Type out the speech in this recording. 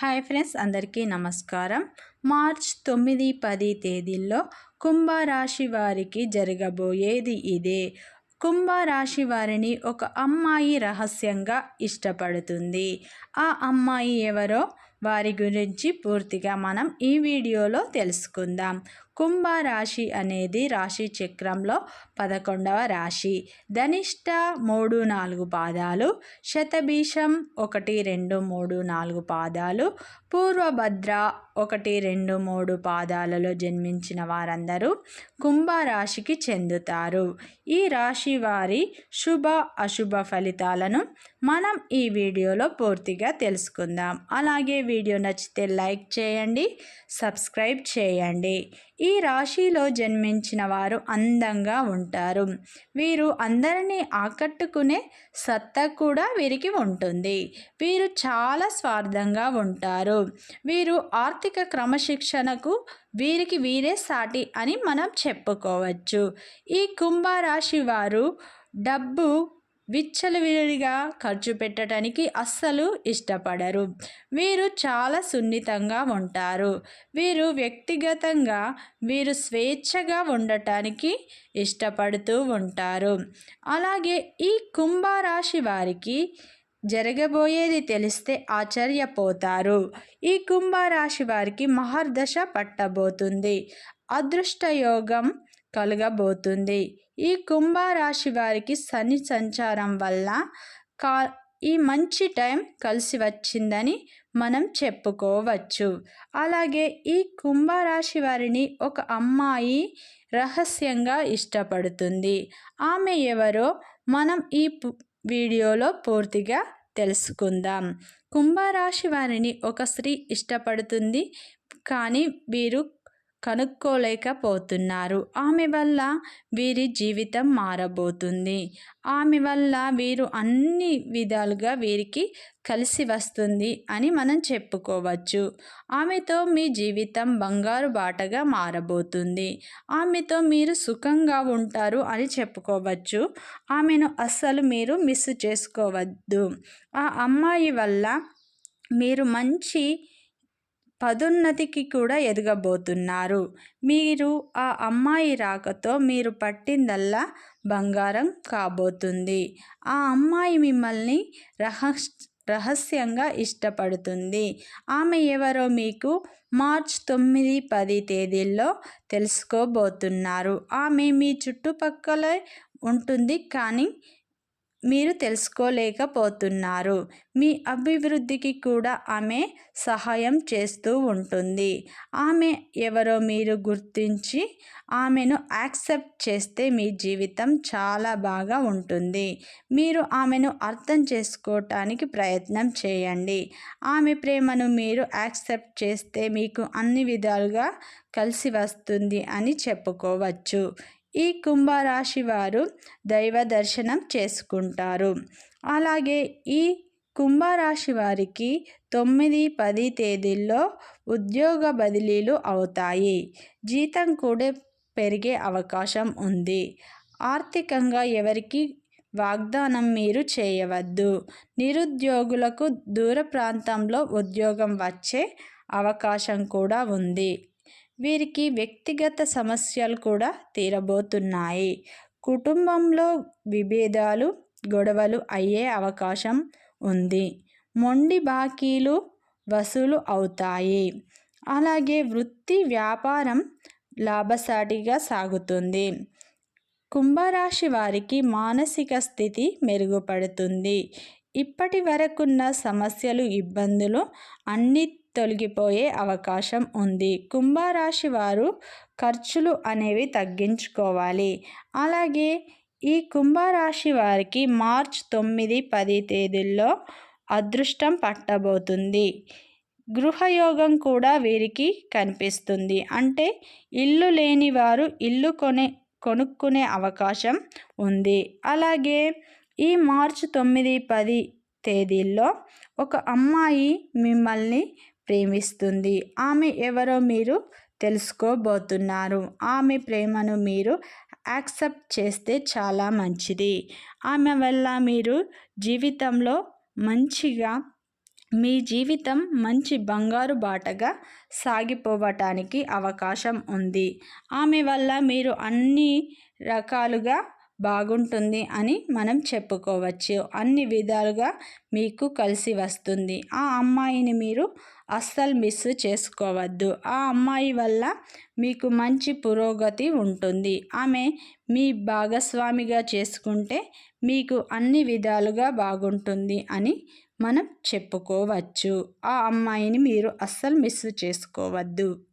Hi friends అందరికీ నమస్కారం. March తొమ్మిది పది తేదీల్లో కుంభరాశి వారికి జరగబోయేది ఇదే. కుంభరాశి వారిని ఒక అమ్మాయి రహస్యంగా ఇష్టపడుతుంది. ఆ అమ్మాయి ఎవరో వారి గురించి పూర్తిగా మనం ఈ వీడియోలో తెలుసుకుందాం. కుంభరాశి అనేది రాశి చక్రంలో పదకొండవ రాశి. ధనిష్ట మూడు నాలుగు పాదాలు శతభీషం ఒకటి రెండు మూడు నాలుగు పాదాలు పూర్వభద్ర ఒకటి రెండు మూడు పాదాలలో జన్మించిన వారందరూ కుంభరాశికి చెందుతారు. ఈ రాశి వారి శుభ అశుభ ఫలితాలను మనం ఈ వీడియోలో పూర్తిగా తెలుసుకుందాం. అలాగే వీడియో నచ్చితే లైక్ చేయండి సబ్స్క్రైబ్ చేయండి. ఈ రాశిలో జన్మించిన వారు అందంగా ఉంటారు. వీరు అందరినీ ఆకట్టుకునే సత్తా కూడా వీరికి ఉంటుంది. వీరు చాలా స్వార్థంగా ఉంటారు. వీరు ఆర్థిక క్రమశిక్షణకు వీరికి వీరే సాటి అని మనం చెప్పుకోవచ్చు. ఈ కుంభరాశి వారు డబ్బు విచ్చలవిడిగా ఖర్చు పెట్టడానికి అస్సలు ఇష్టపడరు. వీరు చాలా సున్నితంగా ఉంటారు. వీరు వ్యక్తిగతంగా వీరు స్వేచ్ఛగా ఉండటానికి ఇష్టపడుతూ ఉంటారు. అలాగే ఈ కుంభరాశి వారికి జరగబోయేది తెలిస్తే ఆశ్చర్యపోతారు. ఈ కుంభరాశి వారికి మహర్దశ పట్టబోతుంది. అదృష్టయోగం కలగబోతుంది. ఈ కుంభరాశి వారికి శని సంచారం వల్ల కా ఈ మంచి టైం కలిసి వచ్చిందని మనం చెప్పుకోవచ్చు. అలాగే ఈ కుంభరాశి వారిని ఒక అమ్మాయి రహస్యంగా ఇష్టపడుతుంది. ఆమె ఎవరో మనం ఈ వీడియోలో పూర్తిగా తెలుసుకుందాం. కుంభరాశి వారిని ఒక స్త్రీ ఇష్టపడుతుంది. కానీ వీరు కనుక్కోలేకపోతున్నారు. ఆమె వల్ల వీరి జీవితం మారబోతుంది. ఆమె వల్ల వీరు అన్ని విధాలుగా వీరికి కలిసి వస్తుంది అని మనం చెప్పుకోవచ్చు. ఆమెతో మీ జీవితం బంగారు బాటగా మారబోతుంది. ఆమెతో మీరు సుఖంగా ఉంటారు అని చెప్పుకోవచ్చు. ఆమెను అస్సలు మీరు మిస్ చేసుకోవద్దు. ఆ అమ్మాయి వల్ల మీరు మంచి పదోన్నతికి కూడా ఎదగబోతున్నారు. మీరు ఆ అమ్మాయి రాకతో మీరు పట్టిందల్లా బంగారం కాబోతుంది. ఆ అమ్మాయి మిమ్మల్ని రహస్ రహస్యంగా ఇష్టపడుతుంది. ఆమె ఎవరో మీకు మార్చ్ తొమ్మిది పది తేదీల్లో తెలుసుకోబోతున్నారు. ఆమె మీ చుట్టుపక్కల ఉంటుంది కానీ మీరు తెలుసుకోలేకపోతున్నారు. మీ అభివృద్ధికి కూడా ఆమె సహాయం చేస్తూ ఉంటుంది. ఆమె ఎవరో మీరు గుర్తించి ఆమెను యాక్సెప్ట్ చేస్తే మీ జీవితం చాలా బాగా ఉంటుంది. మీరు ఆమెను అర్థం చేసుకోవటానికి ప్రయత్నం చేయండి. ఆమె ప్రేమను మీరు యాక్సెప్ట్ చేస్తే మీకు అన్ని విధాలుగా కలిసి వస్తుంది అని చెప్పుకోవచ్చు. ఈ కుంభరాశి వారు దైవ దర్శనం చేసుకుంటారు. అలాగే ఈ కుంభరాశి వారికి తొమ్మిది పది తేదీల్లో ఉద్యోగ బదిలీలు అవుతాయి. జీతం కూడా పెరిగే అవకాశం ఉంది. ఆర్థికంగా ఎవరికి వాగ్దానం మీరు చేయవద్దు. నిరుద్యోగులకు దూర ప్రాంతంలో ఉద్యోగం వచ్చే అవకాశం కూడా ఉంది. వీరికి వ్యక్తిగత సమస్యలు కూడా తీరబోతున్నాయి. కుటుంబంలో విభేదాలు గొడవలు అయ్యే అవకాశం ఉంది. మొండి బాకీలు వసూలు అవుతాయి. అలాగే వృత్తి వ్యాపారం లాభసాటిగా సాగుతుంది. కుంభరాశి వారికి మానసిక స్థితి మెరుగుపడుతుంది. ఇప్పటి వరకున్న సమస్యలు ఇబ్బందులు అన్ని తొలగిపోయే అవకాశం ఉంది. కుంభరాశి వారు ఖర్చులు అనేవి తగ్గించుకోవాలి. అలాగే ఈ కుంభరాశి వారికి మార్చ్ తొమ్మిది పది తేదీల్లో అదృష్టం పట్టబోతుంది. గృహయోగం కూడా వీరికి కనిపిస్తుంది. అంటే ఇల్లు లేని వారు ఇల్లు కొనే కొనుక్కునే అవకాశం ఉంది. అలాగే ఈ మార్చ్ తొమ్మిది పది తేదీల్లో ఒక అమ్మాయి మిమ్మల్ని ప్రేమిస్తుంది. ఆమె ఎవరో మీరు తెలుసుకోబోతున్నారు. ఆమె ప్రేమను మీరు యాక్సెప్ట్ చేస్తే చాలా మంచిది. ఆమె వల్ల మీరు జీవితంలో మంచిగా మీ జీవితం మంచి బంగారు బాటగా సాగిపోవటానికి అవకాశం ఉంది. ఆమె వల్ల మీరు అన్ని రకాలుగా బాగుంటుంది అని మనం చెప్పుకోవచ్చు. అన్ని విధాలుగా మీకు కలిసి వస్తుంది. ఆ అమ్మాయిని మీరు అస్సలు మిస్ చేసుకోవద్దు. ఆ అమ్మాయి వల్ల మీకు మంచి పురోగతి ఉంటుంది. ఆమె మీ భాగస్వామిగా చేసుకుంటే మీకు అన్ని విధాలుగా బాగుంటుంది అని మనం చెప్పుకోవచ్చు. ఆ అమ్మాయిని మీరు అస్సలు మిస్ చేసుకోవద్దు.